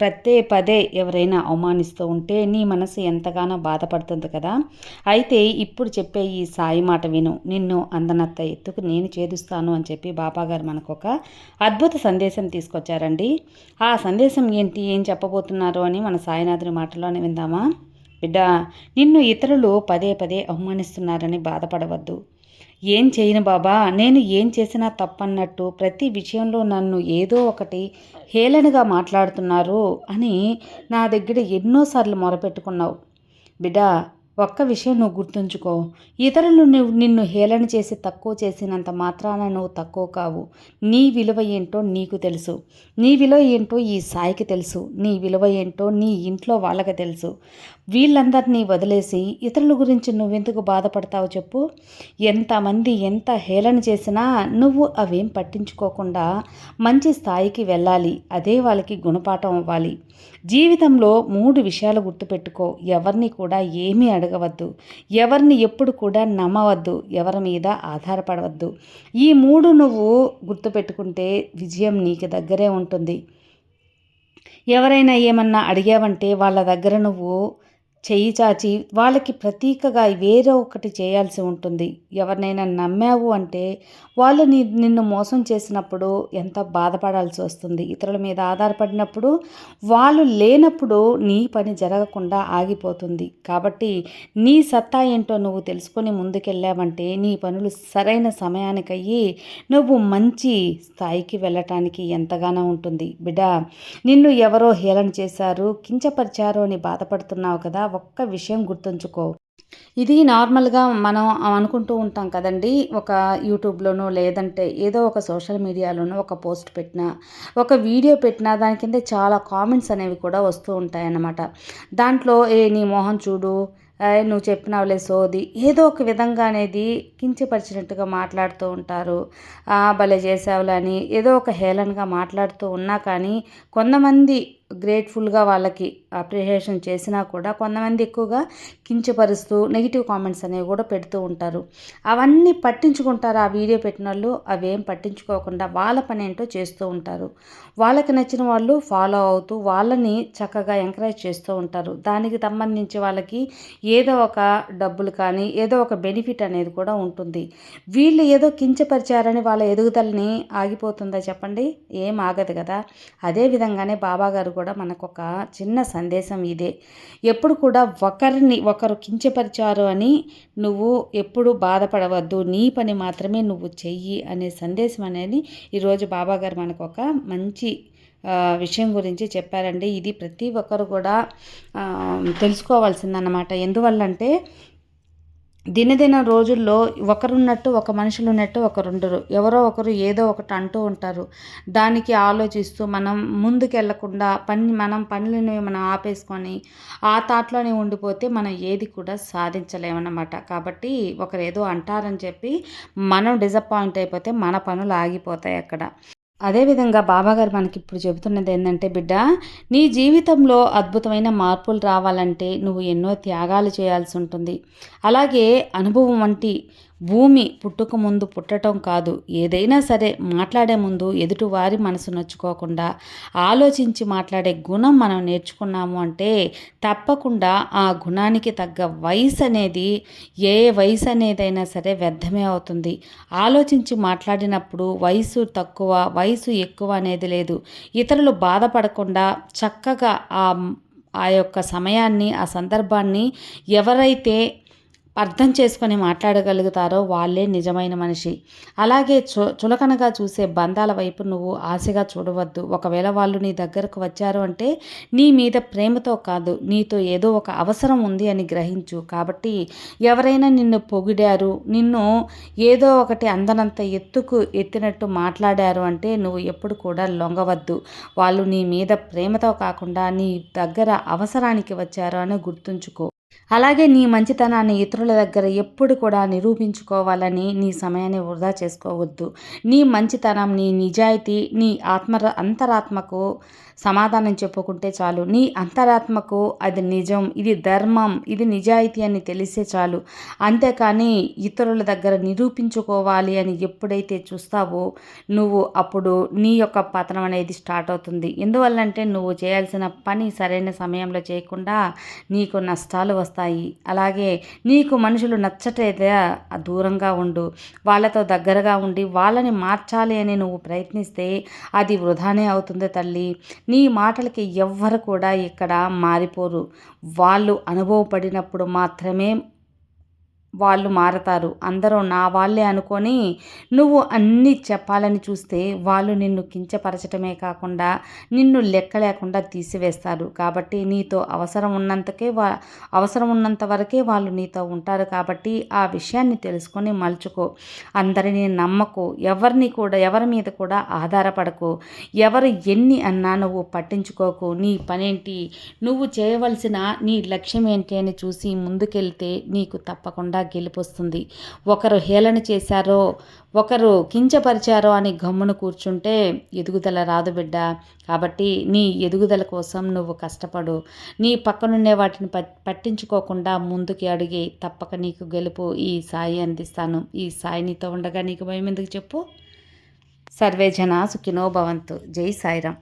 ప్రతే పదే ఎవరైనా అవమానిస్తూ ఉంటే నీ మనసు ఎంతగానో బాధపడుతుంది కదా. అయితే ఇప్పుడు చెప్పే ఈ సాయి మాట విను. నిన్ను అందనత్త ఎత్తుకు నేను చేదుస్తాను అని చెప్పి బాబాగారు మనకు ఒక అద్భుత సందేశం తీసుకొచ్చారండి. ఆ సందేశం ఏంటి? ఏం చెప్పబోతున్నారు అని మన సాయినాథుని మాటలోనే విందామా? బిడ్డ నిన్ను ఇతరులు పదే పదే అవమానిస్తున్నారని బాధపడవద్దు. ఏం చేయను బాబా నేను ఏం చేసినా తప్పన్నట్టు ప్రతి విషయంలో నన్ను ఏదో ఒకటి హేళనగా మాట్లాడుతున్నారు అని నా దగ్గర ఎన్నోసార్లు మొరపెట్టుకున్నావు. బిడ్డా ఒక్క విషయం నువ్వు గుర్తుంచుకో. ఇతరులు నువ్వు నిన్ను హేళన చేసి తక్కువ చేసినంత మాత్రాన నువ్వు తక్కువ కావు. నీ విలువ ఏంటో నీకు తెలుసు. నీ విలువ ఏంటో ఈ సాయికి తెలుసు. నీ విలువ ఏంటో నీ ఇంట్లో వాళ్ళకి తెలుసు. వీళ్ళందరినీ వదిలేసి ఇతరుల గురించి నువ్వెందుకు బాధపడతావు చెప్పు. ఎంతమంది ఎంత హేళన చేసినా నువ్వు అవేం పట్టించుకోకుండా మంచి స్థాయికి వెళ్ళాలి. అదే వాళ్ళకి గుణపాఠం అవ్వాలి. జీవితంలో మూడు విషయాలు గుర్తుపెట్టుకో. ఎవరిని కూడా ఏమీ అడగవద్దు. ఎవరిని ఎప్పుడు కూడా నమ్మవద్దు. ఎవరి మీద ఆధారపడవద్దు. ఈ మూడు నువ్వు గుర్తుపెట్టుకుంటే విజయం నీకు దగ్గరే ఉంటుంది. ఎవరైనా ఏమన్నా అడిగావంటే వాళ్ళ దగ్గర నువ్వు చెయ్యి చాచి వాళ్ళకి ప్రతీకగా వేరే ఒకటి చేయాల్సి ఉంటుంది. ఎవరినైనా నమ్మావు అంటే వాళ్ళు నీ నిన్ను మోసం చేసినప్పుడు ఎంత బాధపడాల్సి వస్తుంది. ఇతరుల మీద ఆధారపడినప్పుడు వాళ్ళు లేనప్పుడు నీ పని జరగకుండా ఆగిపోతుంది. కాబట్టి నీ సత్తా ఏంటో నువ్వు తెలుసుకొని ముందుకెళ్ళావంటే నీ పనులు సరైన సమయానికయ్యి నువ్వు మంచి స్థాయికి వెళ్ళటానికి ఎంతగానో ఉంటుంది. బిడ్డ నిన్ను ఎవరో హేళన చేశారు కించపరిచారు అని బాధపడుతున్నావు కదా ఒక్క విషయం గుర్తుంచుకో. ఇది నార్మల్గా మనం అనుకుంటూ ఉంటాం కదండి ఒక యూట్యూబ్లోనో లేదంటే ఏదో ఒక సోషల్ మీడియాలోనో ఒక పోస్ట్ పెట్టినా ఒక వీడియో పెట్టినా దాని కింద చాలా కామెంట్స్ అనేవి కూడా వస్తూ ఉంటాయి అన్నమాట దాంట్లో ఏ నీ మోహన్ చూడు నువ్వు చెప్పినావులే సోది ఏదో ఒక విధంగా అనేది కించపరిచినట్టుగా మాట్లాడుతూ ఉంటారు. భలే చేసావులే అని ఏదో ఒక హేళనగా మాట్లాడుతూ ఉన్నా కానీ కొంతమంది గ్రేట్ఫుల్గా వాళ్ళకి అప్రిషియేషన్ చేసినా కూడా కొంతమంది ఎక్కువగా కించపరుస్తూ నెగిటివ్ కామెంట్స్ అనేవి కూడా పెడుతూ ఉంటారు. అవన్నీ పట్టించుకుంటారు. ఆ వీడియో పెట్టిన వాళ్ళు అవేం పట్టించుకోకుండా వాళ్ళ పని ఏంటో చేస్తూ ఉంటారు. వాళ్ళకి నచ్చిన వాళ్ళు ఫాలో అవుతూ వాళ్ళని చక్కగా ఎంకరేజ్ చేస్తూ ఉంటారు. దానికి సంబంధించి వాళ్ళకి ఏదో ఒక డబ్బులు కానీ ఏదో ఒక బెనిఫిట్ అనేది కూడా ఉంటుంది. వీళ్ళు ఏదో కించపరిచారని వాళ్ళ ఎదుగుదలని ఆగిపోతుందా చెప్పండి? ఏం ఆగదు కదా. అదే విధంగానే బాబా గారు కూడా మనకు ఒక చిన్న సందేశం ఇదే. ఎప్పుడు కూడా ఒకరిని ఒకరు కించపరిచారు అని నువ్వు ఎప్పుడు బాధపడవద్దు. నీ పని మాత్రమే నువ్వు చెయ్యి అనే సందేశం అనేది ఈరోజు బాబా గారు మనకు ఒక మంచి విషయం గురించి చెప్పారండి. ఇది ప్రతి ఒక్కరు కూడా తెలుసుకోవాల్సిందన్నమాట. ఎందువల్లంటే దినదిన రోజుల్లో ఒకరున్నట్టు ఒక మనుషులు ఉన్నట్టు ఒకరుండరు. ఎవరో ఒకరు ఏదో ఒకటి అంటూ ఉంటారు. దానికి ఆలోచిస్తూ మనం ముందుకెళ్ళకుండా పని మనం పనులను మనం ఆపేసుకొని ఆ తాట్లోనే ఉండిపోతే మనం ఏది కూడా సాధించలేమన్నమాట. కాబట్టి ఒకరు ఏదో అంటారని చెప్పి మనం డిసప్పాయింట్ అయిపోతే మన పనులు ఆగిపోతాయి అక్కడ. అదేవిధంగా బాబాగారు మనకి ఇప్పుడు చెబుతున్నది ఏంటంటే బిడ్డ నీ జీవితంలో అద్భుతమైన మార్పులు రావాలంటే నువ్వు ఎన్నో త్యాగాలు చేయాల్సి ఉంటుంది. అలాగే అనుభవం వంటి భూమి పుట్టుక ముందు పుట్టడం కాదు. ఏదైనా సరే మాట్లాడే ముందు ఎదుటివారి మనసు నొచ్చుకోకుండా ఆలోచించి మాట్లాడే గుణం మనం నేర్చుకున్నాము అంటే తప్పకుండా ఆ గుణానికి తగ్గ వయసు అనేది ఏ వయసు అనేదైనా సరే వ్యర్థమే అవుతుంది. ఆలోచించి మాట్లాడినప్పుడు వయసు తక్కువ వయసు ఎక్కువ అనేది లేదు. ఇతరులు బాధపడకుండా చక్కగా ఆ ఆ యొక్క సమయాన్ని ఆ సందర్భాన్ని ఎవరైతే అర్థం చేసుకొని మాట్లాడగలుగుతారో వాళ్ళే నిజమైన మనిషి. అలాగే చు చులకనగా చూసే బంధాల వైపు నువ్వు ఆశగా చూడవద్దు. ఒకవేళ వాళ్ళు నీ దగ్గరకు వచ్చారు అంటే నీ మీద ప్రేమతో కాదు నీతో ఏదో ఒక అవసరం ఉంది అని గ్రహించు. కాబట్టి ఎవరైనా నిన్ను పొగిడారు నిన్ను ఏదో ఒకటి అందనంత ఎత్తుకు ఎత్తినట్టు మాట్లాడారు అంటే నువ్వు ఎప్పుడు కూడా లొంగవద్దు. వాళ్ళు నీ మీద ప్రేమతో కాకుండా నీ దగ్గర అవసరానికి వచ్చారు అని గుర్తుంచుకో. అలాగే నీ మంచితనాన్ని ఇతరుల దగ్గర ఎప్పుడు కూడా నిరూపించుకోవాలని నీ సమయాన్ని వృధా చేసుకోవద్దు. నీ మంచితనం నీ నిజాయితీ నీ ఆత్మ అంతరాత్మకు సమాధానం చెప్పుకుంటే చాలు. నీ అంతరాత్మకు అది నిజం ఇది ధర్మం ఇది నిజాయితీ అని తెలిసే చాలు. అంతేకాని ఇతరుల దగ్గర నిరూపించుకోవాలి అని ఎప్పుడైతే చూస్తావో నువ్వు అప్పుడు నీ యొక్క పతనం అనేది స్టార్ట్ అవుతుంది. ఎందువల్లంటే నువ్వు చేయాల్సిన పని సరైన సమయంలో చేయకుండా నీకు నష్టాలు వస్తాయి. అలాగే నీకు మనుషులు నచ్చటైతే దూరంగా ఉండు. వాళ్ళతో దగ్గరగా ఉండి వాళ్ళని మార్చాలి అని నువ్వు ప్రయత్నిస్తే అది వృధానే అవుతుంది తల్లి. నీ మాటలకి ఎవ్వరు కూడా ఇక్కడ మారిపోరు. వాళ్ళు అనుభవపడినప్పుడు మాత్రమే వాళ్ళు మారతారు. అందరూ నా వాళ్ళే అనుకొని నువ్వు అన్నీ చెప్పాలని చూస్తే వాళ్ళు నిన్ను కించపరచటమే కాకుండా నిన్ను లెక్క లేకుండా తీసివేస్తారు. కాబట్టి నీతో అవసరం ఉన్నంతకే వా అవసరం ఉన్నంత వరకే వాళ్ళు నీతో ఉంటారు. కాబట్టి ఆ విషయాన్ని తెలుసుకొని మలుచుకో. అందరినీ నమ్మకు. ఎవరిని కూడా ఎవరి మీద కూడా ఆధారపడకు. ఎవరు ఎన్ని అన్నా నువ్వు పట్టించుకోకు. నీ పనేంటి? నువ్వు చేయవలసిన నీ లక్ష్యం ఏంటి అని చూసి ముందుకెళ్తే నీకు తప్పకుండా గెలుపొస్తుంది. ఒకరు హేళన చేశారో ఒకరు కించపరిచారో అని గమ్మును కూర్చుంటే ఎదుగుదల రాదు బిడ్డ. కాబట్టి నీ ఎదుగుదల కోసం నువ్వు కష్టపడు. నీ పక్కనుండే వాటిని పట్టించుకోకుండా ముందుకి అడిగి తప్పక నీకు గెలుపు ఈ సాయి అందిస్తాను. ఈ సాయి నీతో ఉండగా నీకు భయం ఎందుకు చెప్పు? సర్వే జనా సుఖినో భవంతు. జై సాయిరామ్.